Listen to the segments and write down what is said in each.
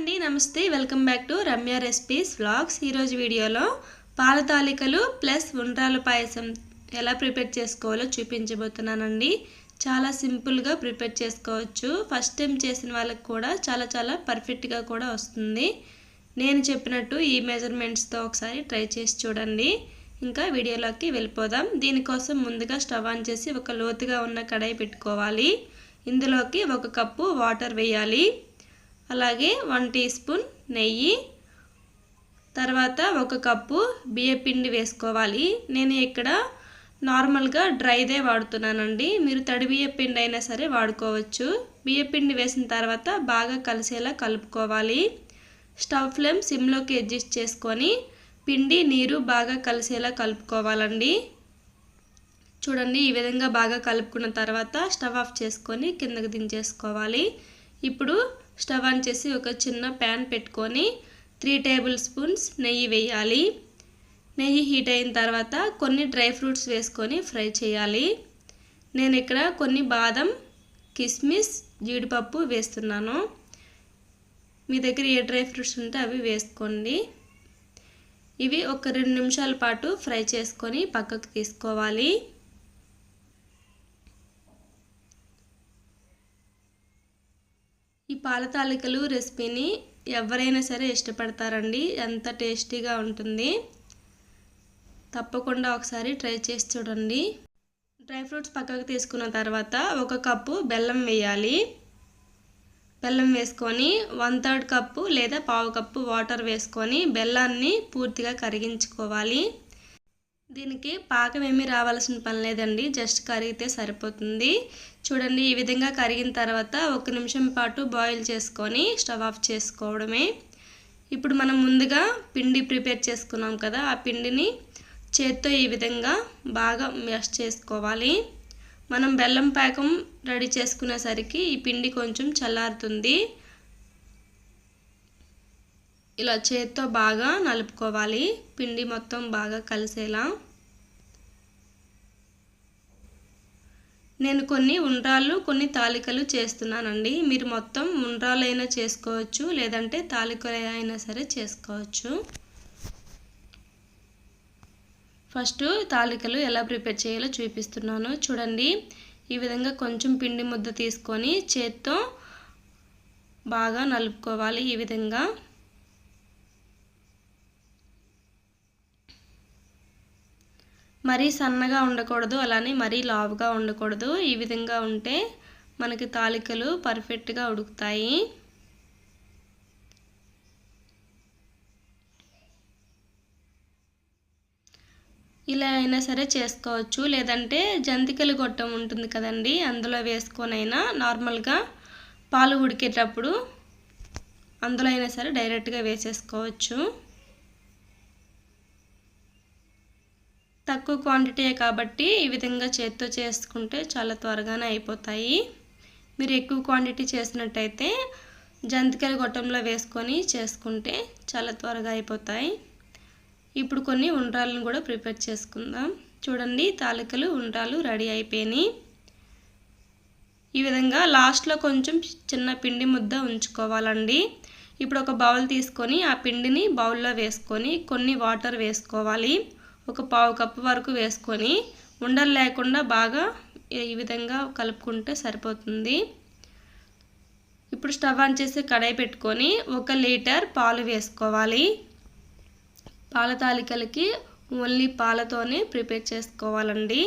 అండి నమస్తే. Welcome back to Ramya recipes vlogs. ఈరోజు వీడియోలో పాల తాలికలు ప్లస్ ఉండ్రాల పాయసం ఎలా ప్రిపేర్ చేసుకోవాలో చూపించబోతున్నానండి. చాలా సింపుల్గా ప్రిపేర్ చేసుకోవచ్చు. ఫస్ట్ టైం చేసిన వాళ్ళకి కూడా చాలా చాలా పర్ఫెక్ట్గా కూడా వస్తుంది. నేను చెప్పినట్టు ఈ మెజర్మెంట్స్తో ఒకసారి ట్రై చేసి చూడండి. ఇంకా వీడియోలోకి వెళ్ళిపోదాం. దీనికోసం ముందుగా స్టవ్ ఆన్ చేసి ఒక లోతుగా ఉన్న కడాయి పెట్టుకోవాలి. ఇందులోకి ఒక కప్పు వాటర్ వేయాలి. అలాగే వన్ టీ స్పూన్ నెయ్యి. తర్వాత ఒక కప్పు బియ్యపిండి వేసుకోవాలి. నేను ఇక్కడ నార్మల్గా డ్రైదే వాడుతున్నానండి. మీరు తడి బియ్యపిండి అయినా సరే వాడుకోవచ్చు. బియ్యపిండి వేసిన తర్వాత బాగా కలిసేలా కలుపుకోవాలి. స్టవ్ ఫ్లేమ్ సిమ్లోకి అడ్జస్ట్ చేసుకొని పిండి నీరు బాగా కలిసేలా కలుపుకోవాలండి. చూడండి ఈ విధంగా బాగా కలుపుకున్న తర్వాత స్టవ్ ఆఫ్ చేసుకొని కిందకి దించేసుకోవాలి. ఇప్పుడు స్టవ్ ఆన్ చేసి ఒక చిన్న ప్యాన్ పెట్టుకొని త్రీ టేబుల్ స్పూన్స్ నెయ్యి వేయాలి. నెయ్యి హీట్ అయిన తర్వాత కొన్ని డ్రై ఫ్రూట్స్ వేసుకొని ఫ్రై చేయాలి. నేను ఇక్కడ కొన్ని బాదం కిస్మిస్ జీడిపప్పు వేస్తున్నాను. మీ దగ్గర ఏ డ్రై ఫ్రూట్స్ ఉంటే అవి వేసుకోండి. ఇవి ఒక రెండు నిమిషాల పాటు ఫ్రై చేసుకొని పక్కకు తీసుకోవాలి. ఈ పాల తాలికలు రెసిపీని ఎవరైనా సరే ఇష్టపడతారండి. ఎంత టేస్టీగా ఉంటుంది. తప్పకుండా ఒకసారి ట్రై చేసి చూడండి. డ్రై ఫ్రూట్స్ పక్కకు తీసుకున్న తర్వాత ఒక కప్పు బెల్లం వేయాలి. బెల్లం వేసుకొని వన్ థర్డ్ కప్పు లేదా పావు కప్పు వాటర్ వేసుకొని బెల్లాన్ని పూర్తిగా కరిగించుకోవాలి. దీనికి పాకం ఏమీ రావాల్సిన పని లేదండి. జస్ట్ కరిగితే సరిపోతుంది. చూడండి ఈ విధంగా కరిగిన తర్వాత ఒక నిమిషం పాటు బాయిల్ చేసుకొని స్టవ్ ఆఫ్ చేసుకోవడమే. ఇప్పుడు మనం ముందుగా పిండి ప్రిపేర్ చేసుకున్నాం కదా ఆ పిండిని చేత్తో ఈ విధంగా బాగా మెష్ చేసుకోవాలి. మనం బెల్లం పాకం రెడీ చేసుకునేసరికి ఈ పిండి కొంచెం చల్లారుతుంది. ఇలా చేత్తో బాగా నలుపుకోవాలి. పిండి మొత్తం బాగా కలిసేలా. నేను కొన్ని ఉండ్రాళ్ళు కొన్ని తాలికలు చేస్తున్నానండి. మీరు మొత్తం ఉండ్రాలైనా చేసుకోవచ్చు లేదంటే తాలికలైనా సరే చేసుకోవచ్చు. ఫస్ట్ తాలికలు ఎలా ప్రిపేర్ చేయాలో చూపిస్తున్నాను. చూడండి. ఈ విధంగా కొంచెం పిండి ముద్ద తీసుకొని చేత్తో బాగా నలుపుకోవాలి ఈ విధంగా. మరీ సన్నగా ఉండకూడదు అలానే మరీ లావుగా ఉండకూడదు. ఈ విధంగా ఉంటే మనకి తాలికలు పర్ఫెక్ట్గా ఉడుకుతాయి. ఇలా అయినా సరే చేసుకోవచ్చు. లేదంటే జంతికలు గొట్టం ఉంటుంది కదండి అందులో వేసుకొనైనా నార్మల్గా పాలు ఉడికేటప్పుడు అందులో అయినా సరే డైరెక్ట్గా వేసేసుకోవచ్చు. తక్కువ క్వాంటిటీయే కాబట్టి ఈ విధంగా చేత్తో చేసుకుంటే చాలా త్వరగానే అయిపోతాయి. మీరు ఎక్కువ క్వాంటిటీ చేసినట్టయితే జంతికలు గొట్టంలో వేసుకొని చేసుకుంటే చాలా త్వరగా అయిపోతాయి. ఇప్పుడు కొన్ని ఉండ్రాలను కూడా ప్రిపేర్ చేసుకుందాం. చూడండి తాలికలు ఉండ్రాలు రెడీ అయిపోయినాయి. ఈ విధంగా లాస్ట్లో కొంచెం చిన్న పిండి ముద్ద ఉంచుకోవాలండి. ఇప్పుడు ఒక బౌల్ తీసుకొని ఆ పిండిని బౌల్లో వేసుకొని కొన్ని వాటర్ వేసుకోవాలి. ఒక పావు కప్పు వరకు వేసుకొని ఉండలు లేకుండా బాగా ఈ విధంగా కలుపుకుంటే సరిపోతుంది. ఇప్పుడు స్టవ్ ఆన్ చేసి కడాయి పెట్టుకొని ఒక లీటర్ పాలు వేసుకోవాలి. పాల తాలికలకి ఓన్లీ పాలతోనే ప్రిపేర్ చేసుకోవాలండి.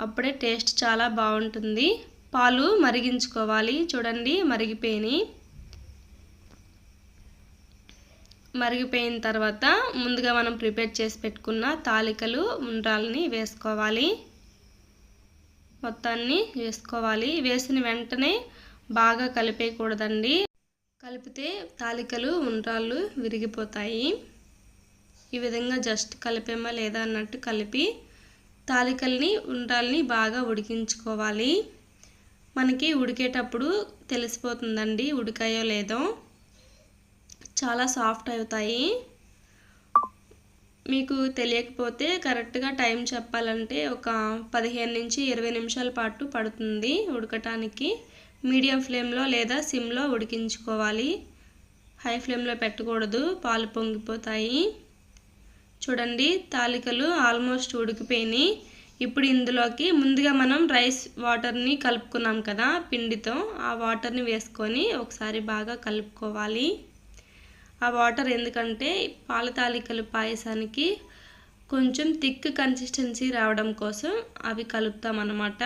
అప్పుడే టేస్ట్ చాలా బాగుంటుంది. పాలు మరిగించుకోవాలి. చూడండి మరిగిపోయినాయి. మరిగిపోయిన తర్వాత ముందుగా మనం ప్రిపేర్ చేసి పెట్టుకున్న తాలికలు ఉండ్రాలని వేసుకోవాలి. మొత్తాన్ని వేసుకోవాలి. వేసిన వెంటనే బాగా కలిపేయకూడదండి. కలిపితే తాలికలు ఉండ్రాళ్ళు విరిగిపోతాయి. ఈ విధంగా జస్ట్ కలిపేమా లేదా అన్నట్టు కలిపి తాలికల్ని ఉండ్రాల్ని బాగా ఉడికించుకోవాలి. మనకి ఉడికేటప్పుడు తెలిసిపోతుందండి ఉడికాయో లేదో. చాలా సాఫ్ట్ అవుతాయి. మీకు తెలియకపోతే కరెక్ట్గా టైం చెప్పాలంటే ఒక పదిహేను నుంచి ఇరవై నిమిషాల పాటు పడుతుంది ఉడకటానికి. మీడియం ఫ్లేమ్లో లేదా సిమ్లో ఉడికించుకోవాలి. హై ఫ్లేమ్లో పెట్టకూడదు పాలు పొంగిపోతాయి. చూడండి తాలికలు ఆల్మోస్ట్ ఉడికిపోయినాయి. ఇప్పుడు ఇందులోకి ముందుగా మనం రైస్ వాటర్ని కలుపుకున్నాం కదా పిండితో. ఆ వాటర్ని వేసుకొని ఒకసారి బాగా కలుపుకోవాలి. ఆ వాటర్ ఎందుకంటే పాల తాలికలు పాయసానికి కొంచెం థిక్ కన్సిస్టెన్సీ రావడం కోసం అవి కలుపుతాం అన్నమాట.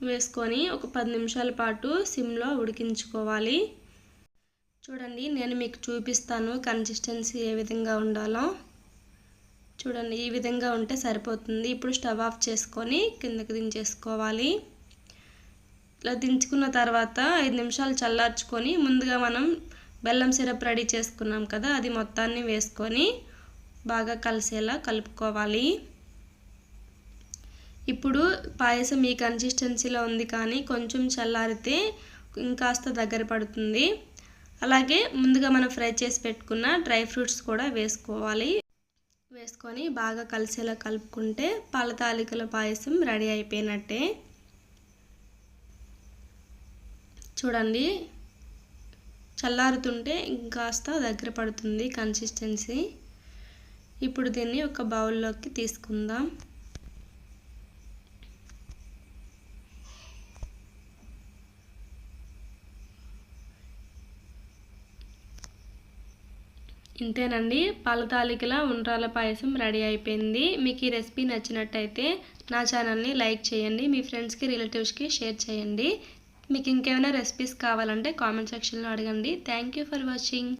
వేసుకొని ఒక పది నిమిషాల పాటు సిమ్లో ఉడికించుకోవాలి. చూడండి నేను మీకు చూపిస్తాను కన్సిస్టెన్సీ ఏ విధంగా ఉండాలో. చూడండి ఈ విధంగా ఉంటే సరిపోతుంది. ఇప్పుడు స్టవ్ ఆఫ్ చేసుకొని కిందకి దించేసుకోవాలి. ఇలా దించుకున్న తర్వాత ఐదు నిమిషాలు చల్లార్చుకొని ముందుగా మనం బెల్లం సిరప్ రెడీ చేసుకున్నాం కదా అది మొత్తాన్ని వేసుకొని బాగా కలిసేలా కలుపుకోవాలి. ఇప్పుడు పాయసం ఈ కన్సిస్టెన్సీలో ఉంది కానీ కొంచెం చల్లారితే ఇంకాస్త దగ్గర పడుతుంది. అలాగే ముందుగా మనం ఫ్రై చేసి పెట్టుకున్న డ్రై ఫ్రూట్స్ కూడా వేసుకోవాలి. వేసుకొని బాగా కలిసేలా కలుపుకుంటే పాల తాలికల పాయసం రెడీ అయిపోయినట్టే. చూడండి. చల్లారుతుంటే ఇంకాస్త దగ్గర పడుతుంది కన్సిస్టెన్సీ ఇప్పుడు దీన్ని ఒక బౌల్లోకి తీసుకుందాం. ఇంతేనండి. పాల తాలికల ఉండ్రాల పాయసం రెడీ అయిపోయింది. మీకు ఈ రెసిపీ నచ్చినట్టయితే నా ఛానల్ని లైక్ చేయండి. మీ ఫ్రెండ్స్కి రిలేటివ్స్కి షేర్ చేయండి. మీకు ఇంకేమైనా రెసిపీస్ కావాలంటే కామెంట్ సెక్షన్లో అడగండి. Thank you for watching